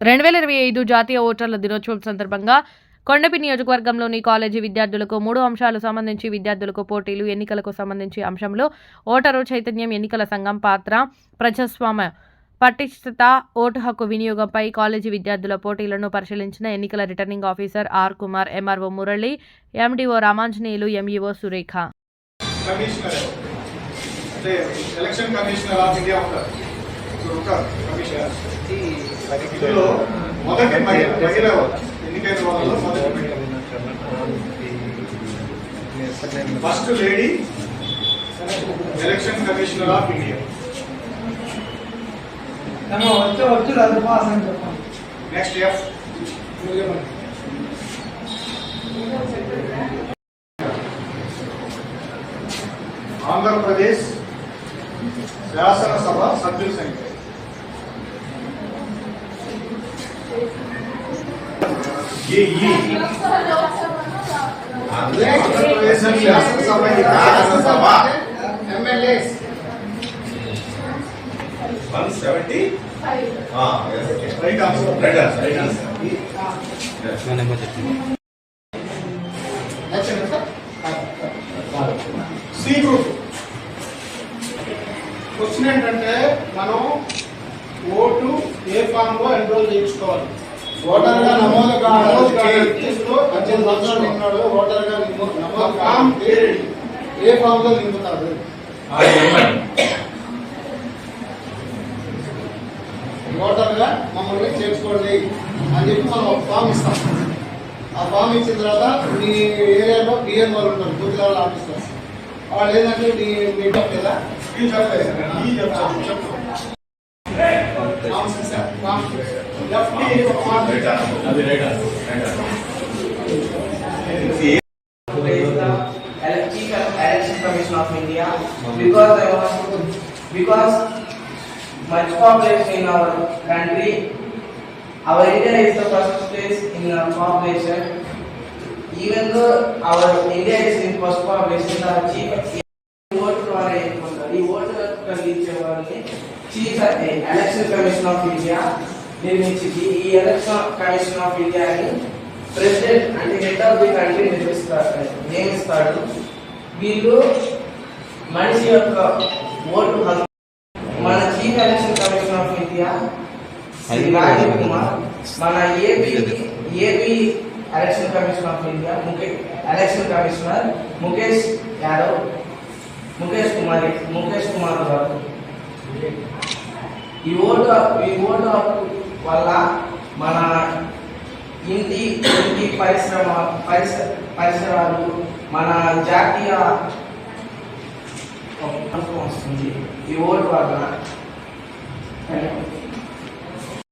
రెండు వేల ఇరవై ఐదు జాతీయ ఓటర్ల దినోత్సవం సందర్భంగా కొండపి నియోజకవర్గంలోని కాలేజీ విద్యార్థులకు మూడు అంశాలు సంబంధించి విద్యార్థులకు పోటీలు ఎన్నికలకు సంబంధించి అంశంలో ఓటరు చైతన్యం ఎన్నికల సంఘం పాత్ర ప్రజాస్వామ్య పటిష్టత ఓటు హక్కు వినియోగంపై కాలేజీ విద్యార్థుల పోటీలను పరిశీలించిన ఎన్నికల returning officer R Kumar MRO Murali MDO Ramanjaneyulu MEO Surekha. ఇందులో మొదటి మహిళ మహిళ ఎవరు? ఎన్నికైన వాళ్ళలో మొదటి first lady election commissioner of India next F Andhra Pradesh శాసనసభ సభ్యుల సంఖ్య. ఈ ఈ ఆంధ్రప్రదేశ్ శాసనసభ ఈ శాసనసభ MLAs one seventy right answer right answer right answer C group question ఏంటంటే మనం ఓటు ఏ ఫామ్లో ఎన్రోల్ చేయించుకోవాలి? ఓటర్గా నమోదు పద్దెనిమిది సంవత్సరాలు ఉన్నాడు ఓటర్గా నమోదు ఫామ్ ఏ ఫామ్లో నింపుతారు ఓటర్గా మమ్మల్ని చేర్చుకోండి అని చెప్పి మనం ఒక ఫామ్ ఇస్తాం. ఆ ఫామ్ ఇచ్చిన తర్వాత మీ ఏరియాలో బిఎన్ వాళ్ళు ఉంటారు లెవెల్ ఆఫీసర్స్. వాళ్ళు ఏంటంటే మీ మీ లేదా Election Commission of India because I want because much population in our country. Our India is the first place in uh, population. Even though our India is in first population, the chief vote ద్వారా ఎన్నుకుంటారు ఈ vote కలిగించే వారిని chief election commission of India నిర్మించింది ఈ ఎలక్షన్ commission ఆఫ్ ఇండియాని ప్రెసిడెంట్ అంటే హెడ్ ఆఫ్ ది కంట్రీ నిర్మిస్తారు నియమిస్తాడు వీళ్ళు మనిషి యొక్క ఓటు హక్కు మన chief election commission of India Shri Rajiv Kumar మన AP AP election commission of India ముఖే election commissioner Mukesh Yadav Mukesh Kumar Mukesh Kumar గారు ఈ ఓటు ఈ ఓటు హక్కు వల్ల మన ఇంటి ఇంటి పరిశ్రమ పరిస పరిసరాలు మన జాతీయ వస్తుంది. ఈ ఓటు వల్ల